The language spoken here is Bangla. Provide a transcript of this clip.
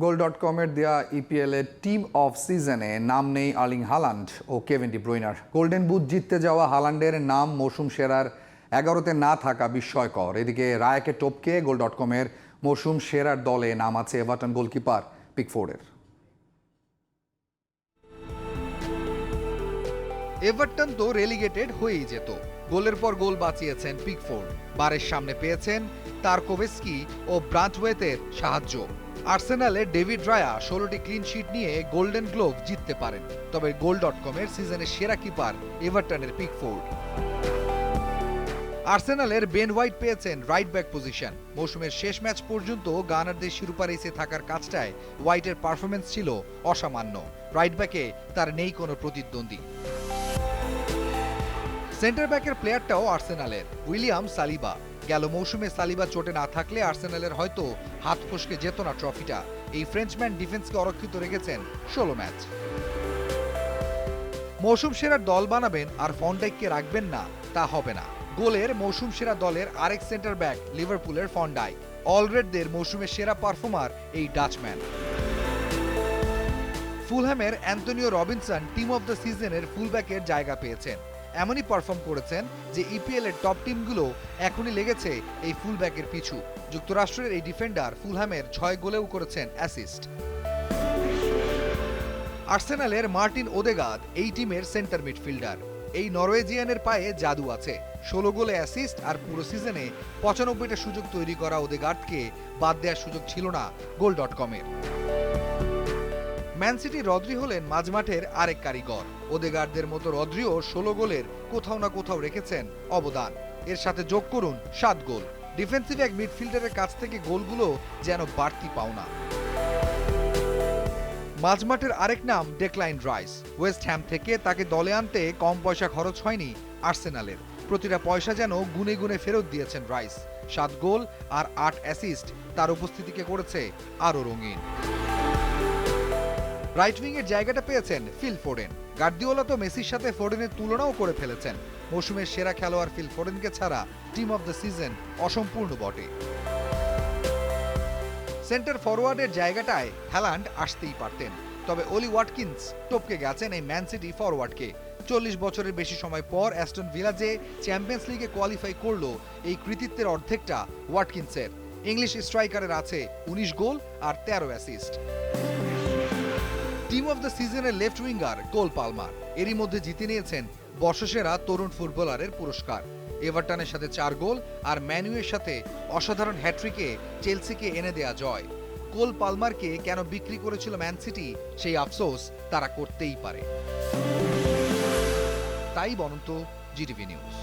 গোল ডট কমের ইপিএল এর টিম অফ সিজনে নাম নেই আর্লিং হালান্ড ও কেভিন ডি ব্রুইনার। গোল্ডেন বুট জিততে যাওয়া হালান্ডের নাম মৌসুম সেরার এগারোতে না থাকা বিস্ময়কর। এদিকে রায়াকে টপকে গোল ডট কমের মৌসুম সেরার দলে নাম আছে এভারটন গোলকিপার পিকফোর্ডের এভারটন তো রেলিগেটেড হয়েই যেত। গোলের পর গোল বাঁচিয়েছেন পিকফোর্ড। বারের সামনে পেয়েছেন তারকোভেস্কি ও ব্রান্টওয়েতের সাহায্য। আর্সেনালে ডেভিড রায়া ষোলোটি ক্লিন শিট নিয়ে গোল্ডেন গ্লোভ জিততে পারেন। তবে গোল ডট কমের সিজনের সেরা কিপার এভারটনের পিকফোর্ড। আর্সেনালের বেন হোয়াইট পেয়েছেন রাইট ব্যাক পজিশন। মৌসুমের শেষ ম্যাচ পর্যন্ত গানারদের শিরোপা রেসে থাকার কাজটায় হোয়াইটের পারফরমেন্স ছিল অসামান্য। রাইট ব্যাকে তার নেই কোনো প্রতিদ্বন্দ্বী। সেন্টার ব্যাকের প্লেয়ারটাও আর্সেনালের, উইলিয়াম সালিবা। গেল মৌসুমে সালিবা চোটে না থাকলে আর্সেনালের হয়তো হাত ফসকে যেত না ট্রফিটা। এই ফ্রেঞ্চম্যান ডিফেন্সকে অরক্ষিত রেখেছেন ষোলো ম্যাচ। মৌসুম সেরার দল বানাবেন আর ফন্ডাইককে রাখবেন না, তা হবে না। গোলের মৌসুম সেরা দলের আরেক সেন্টার ব্যাক লিভারপুলের ফন্ডাই অলরেডদের মৌসুমের সেরা পারফর্মার এই Dutchman. ফুলহ্যামের Antonio Robinson team of the সিজনের ফুলব্যাকের জায়গা পেয়েছেন। এমনই পারফর্ম করেছেন যে ইপিএল এর টপ টিমগুলো এখনই লেগেছে এই ফুলব্যাকের পিছু। যুক্তরাষ্ট্রের এই ডিফেন্ডার ফুলহ্যামের ছয় গোলেও করেছেন অ্যাসিস্ট আর্সেনালের মার্টিন ওদেগাদ এই টিমের সেন্টার মিডফিল্ডার এই নরওয়েজিয়ানের পায়ে জাদু আছে। ষোলো গোলে অ্যাসিস্ট আর পুরো সিজনে পঁচানব্বইটা সুযোগ তৈরি করা ওদেগার্ডকে বাদ দেওয়ার সুযোগ ছিল না গোল ডট কমের ম্যান সিটি রদ্রি হলেন মাঝমাঠের আরেক কারিগর। ওদেগার্ডদের মতো রদ্রিও ষোলো গোলের কোথাও না কোথাও রেখেছেন অবদান। এর সাথে যোগ করুন সাত গোল। ডিফেন্সিভ এক মিডফিল্ডারের কাছ থেকে গোলগুলো যেন বাড়তি পাওনা। মাঝমাঠের আরেক নাম ডেকলাইন রাইস। ওয়েস্ট হ্যাম থেকে তাকে দলে আনতে কম পয়সা খরচ হয়নি আর্সেনালের। প্রতিটা পয়সা যেন গুনে গুনে ফেরত দিয়েছেন রাইস। সাত গোল আর আট অ্যাসিস্ট তার উপস্থিতিকে করেছে আরও রঙিন। রাইট উইং এর জায়গাটা পেয়েছেন ফিল ফোডেন গার্দিওলা তো মেসির সাথে ফোডেনের তুলনাও করে ফেলেছেন। মৌসুমের সেরা খেলোয়াড় ফিল ফোডেনকে ছাড়া টিম অফ দ্য সিজন অসম্পূর্ণ বটে। সেন্টার ফরওয়ার্ডের জায়গাটায় হ্যালান্ড আসতেই পারতেন। তবে অলি ওয়াটকিন্স টপকে গেছেন এই ম্যান সিটি ফরওয়ার্ডকে চল্লিশ বছরের বেশি সময় পর অ্যাস্টন ভিলা যে চ্যাম্পিয়ন্স লিগে কোয়ালিফাই করল, এই কৃতিত্বের অর্ধেকটা ওয়াটকিন্সের ইংলিশ স্ট্রাইকারের আছে উনিশ গোল আর তেরো অ্যাসিস্ট টিম অফ দ্য সিজনের লেফট উইঙ্গার কোল পালমার। এরই মধ্যে জিতে নিয়েছেন বর্ষসেরা তরুণ ফুটবলারের পুরস্কার। এভারটনের সাথে চার গোল আর ম্যানুয়ের সাথে অসাধারণ হ্যাট্রিকে চেলসিকে এনে দেয়া জয়। কোল পালমারকে কেন বিক্রি করেছিল ম্যান সিটি, সেই আফসোস তারা করতেই পারে। তাই বনন্ত জিটিভি নিউজ।